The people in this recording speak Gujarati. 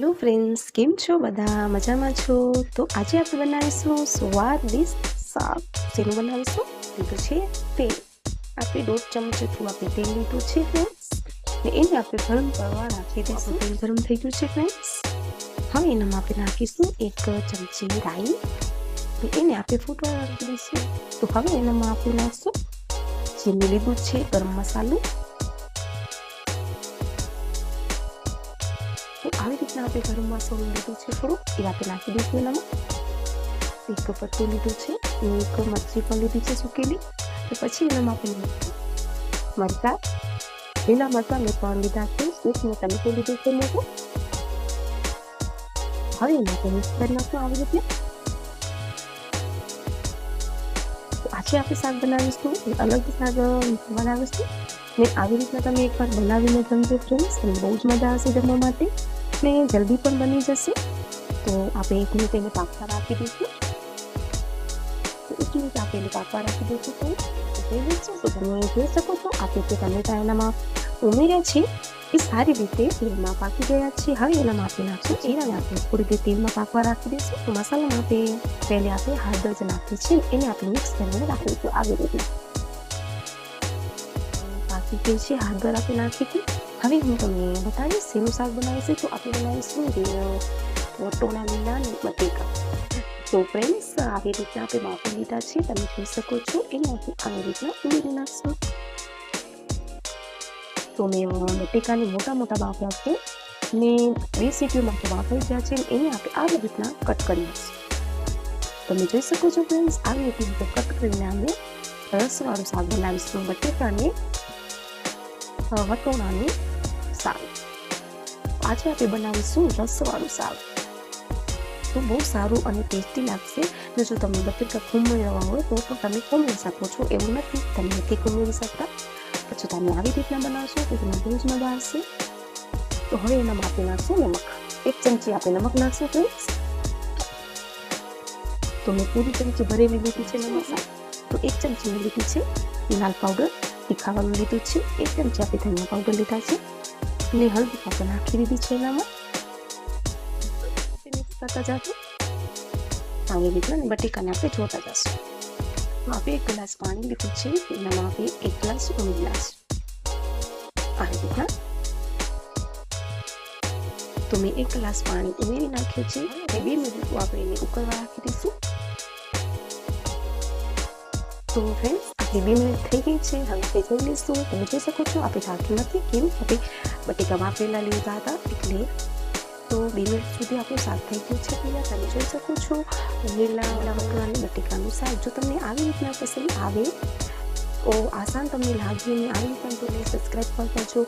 ફ્રેન્ડ્સ કેમ છો બધા? મજામાં છો? તો આજે આપણે બનાવીશું સ્વાદિષ્ટ શાક. જેનું બનાવીશું? લીધું છે તેલ. આપણે દોઢ ચમચ જેટલું આપણે તેલ લીધું છે ફ્રેન્ડ્સ ને એને આપણે ગરમ કરવા રાખી દઈશું. તેલ ગરમ થઈ ગયું છે ફ્રેન્ડ્સ હવે એનામાં આપણે નાખીશું એક ચમચી રાઈ. એને આપણે ફૂટવા રાખી દઈશું. તો હવે એનામાં આપણે નાખશું જે મેં લીધું છે, ગરમ મસાલો. રીતના આપણે ગરમ મસાલો લીધું છે થોડું એ આપણે નાખી દઈશું એનામાં. એક પત્તું લીધું છે. એક મરચી પણ લીધી છે સૂકેલી. તો પછી એનામાં આપણે મરચાં. લીલા મરચાં મેં પણ લીધા છે. એક મેં ટમેટું લીધું છે મોટું. હવે એમાં આપણે મિક્સ કરી નાખશું આવી રીતે. આજે આપણે શાક બનાવીશું. એ અલગ શાક બનાવીશું. ને આવી રીતના તમે એકવાર બનાવીને જમજો ફ્રેન્ડ્સ બહુ જ મજા આવશે જમવા માટે. ને જલ્દી પણ બની જશે. તો આપણે એક મિનિટ એને પાકવા રાખી દઈશું. તો એક મિનિટ આપણે એને પાકવા રાખી દઈશું તો જોઈ તો તમે જોઈ શકો છો, આપણે જે ટમેટા એનામાં ઉમેર્યા છે, એ સારી રીતે તેલમાં પાકી ગયા છે. હવે એનામાં આપણે નાખશું જીરાને આપણે થોડી રીતે તેલમાં પાકવા રાખી દઈશું. તો મસાલામાં આપણે પહેલે આપણે હળદર જ નાખી છે એને આપણે મિક્સ કરીને રાખી દઈશું આવી રીતે. પાકી ગઈ છે હળદર આપણે નાખી હતી. હવે હું તમને બતાવીશ શેનું શાક બનાવીશું તો આપણે બનાવીશું વટોના લીલા અને બટેકા તો ફ્રેન્ડ્સ આવી રીતના આપણે બાફી લીધા છે તમે જોઈ શકો છો એને આપણે આવી રીતના ઉમેરી નાખશું તો મેં બટેકાને મોટા મોટા બાફ્યા છે ને બે સીટીઓ માટે બાફાઈ ગયા છે એને આપણે આવી રીતના કટ કરી નાખશું તમે જોઈ શકો છો ફ્રેન્ડ્સ આવી રીતે કટ કરીને અમે રસવાળું શાક બનાવીશું બટેકાને વટોણાનું આજે આપણે બનાવીશું રસવાળું શાક. તો બહુ સારું અને ટેસ્ટી લાગશે. ને જો તમે બટેકા ખુમળવા હોય તો પણ તમે ખુમળી શકો છો એવું નથી. તમે નથી ખુમળી શકતા પછી તમે આવી રીતના બનાવશો તો તમને બહુ જ મજા આવશે. તો હવે એનામાં આપણે નાખશું નમક. એક ચમચી આપણે નમક નાખશું ફ્રેન્ડ્સ તો મેં પૂરી ચમચી ભરેલી લીધી છે નમક. તો એક ચમચી લીધી છે લાલ પાવડર તીખાવાનું લીધું છે. એક ચમચી આપણે ધનિયા પાવડર લીધા છે. અને હળદી આપણે નાખી દીધી છે એનામાં મિક્સ કરતા જાશું આવી રીતના બટેકાને આપણે જોતા જશું આપણે એક ગ્લાસ પાણી લીધું છે એનામાં આપણે એક ગ્લાસ ઉમેરી ગ્લાસ આવી રીતના તો મેં એક ગ્લાસ પાણી ઉમેરી નાખ્યું છે અને બે મિનિટ આપણે એને ઉકળવા રાખી દઈશું તો ફ્રેન્ડ્સ આપણી બે મિનિટ થઈ ગઈ છે હવે આપણે લઈશું તમે જોઈ શકો છો આપણે ઢાંક્યું નથી કેમ આપણે બટેકા વાપરેલા લીધા હતા, એટલે તો બે મિનિટ સુધી આપણું શાક થઈ ગયું છે. પહેલાં તમે જોઈ શકો છો, લીલા ઓલા વટણાની બટેકાનું શાક. જો તમને આવી રીતના પસંદ આવે, તો આસાન તમને લાગ્યું અને આવી રીતના તમે સબસ્ક્રાઈબ પણ કરજો